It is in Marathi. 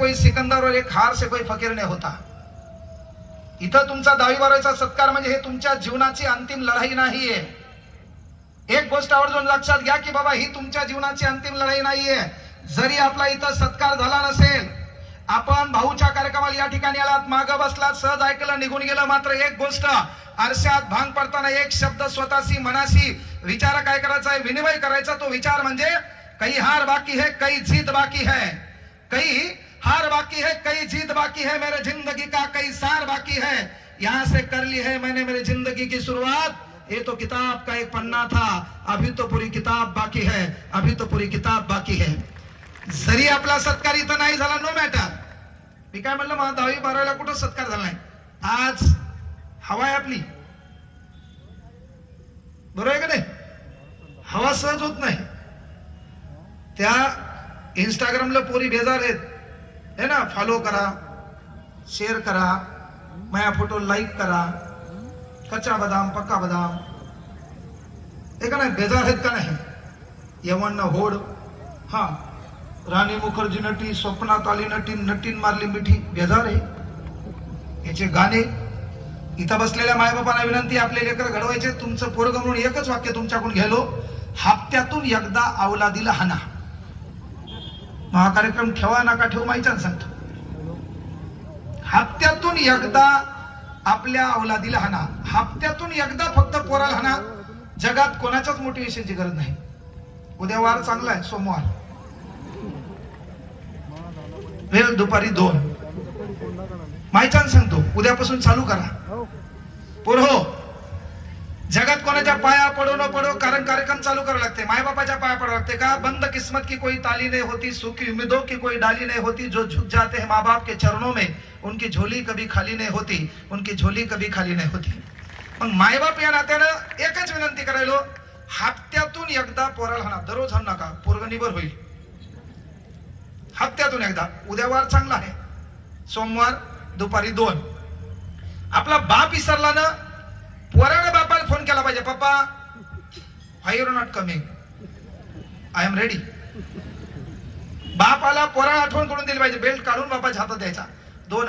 कोई सिकंदर और एक हार से कोई फकीर ने होता। इथं तुमचा दहावी बारावीचा सत्कार म्हणजे हे तुमच्या जीवनाची अंतिम लढाई नाहीये एक गोष्ट आवर्जून लक्षात घ्या की बाबा ही तुमच्या जीवनाची अंतिम लढाई नाहीये जरी आपला इथं सत्कार झाला नसेल आपण भाऊच्या कार्यक्रमाला या ठिकाणी आलात मागं बसलात सहज ऐकलं निघून गेलं मात्र एक गोष्ट आरशात भांग पडताना एक शब्द स्वतःशी मनाशी विचार काय करायचा आहे विनिमय करायचा तो विचार म्हणजे काही हार बाकी है काही जीत बाकी है. काही हार बाकी है कई जीत बाकी है मेरे जिंदगी का कई सार बाकी है। यहाँ से कर ली है मैंने मेरी जिंदगी की शुरुआत। ये तो किताब का एक पन्ना था अभी तो पूरी किताब बाकी है अभी तो पूरी किताब बाकी है। जरी आपला सत्कार इथं नाही झाला नो मॅटर मी काय म्हणलं मला दहावी बारावीला कुठं सत्कार झाला नाही? आज हवा आहे आपली. बरोबर आहे का नाही? हवा सहज होत नाही. त्या इंस्टाग्रामला पोरी बेजार आहेत. है ना? फॉलो करा शेअर करा माझ्या फोटो लाईक करा. कच्चा बदाम पक्का बदाम. हे का नाही बेजार आहेत का नाही? यवन होड. हा. राणी मुखर्जी नटी स्वप्नात आली नटी नटीन मारली मिठी. बेजार आहे. याचे गाणे. इथं बसलेल्या मायबापांना विनंती आपले लेकर घडवायचे. तुमचं पोरग म्हणून एकच वाक्य तुमच्याकडून घ्यायलो. हप्त्यातून एकदा अवलादीला हाना. मग हा कार्यक्रम ठेवा नका ठेवू माहिती सांगतो. हप्त्यातून एकदा आपल्या अवलादीला हाना हप्त्यातून एकदा फक्त पोराला हाना जगात कोणाच्याच मोटिवेशनची गरज नाही. उद्या वार चांगला आहे सोमवार. वेळ दुपारी दोन. माहिती सांगतो. उद्यापासून चालू करा. पोर हो जगात कोणाच्या पाया पडो न पडो कारण कार्यक्रम चालू करावं लागते. माय बापाच्या पाया पडावं लागते का? बंद किस्मत की कोई ताली नाही होती सुखी उम्मीदों की कोई डाली नहीं होती जो झुक जाते हैं माँ बाप के चरणों में उनकी झोली कभी खाली नाही होती उनकी झोली कभी खाली नाही होती। मग मायबाप या नात्यानं एकच विनंती करायलो हप्त्यातून एकदा पोराला हाणा दररोज हाणू नका पोरग निबर होईल. हप्त्यातून एकदा उद्या वार चांगला आहे. सोमवार दुपारी दोन. आपला बाप विसरला ना पोराने बापाला फोन केला पाहिजे. पप्पा I you not coming I am ready बापाला पोराला आठवण करून दिली पाहिजे. बेल्ट काढून बापाच्या हातात द्यायचा. दोन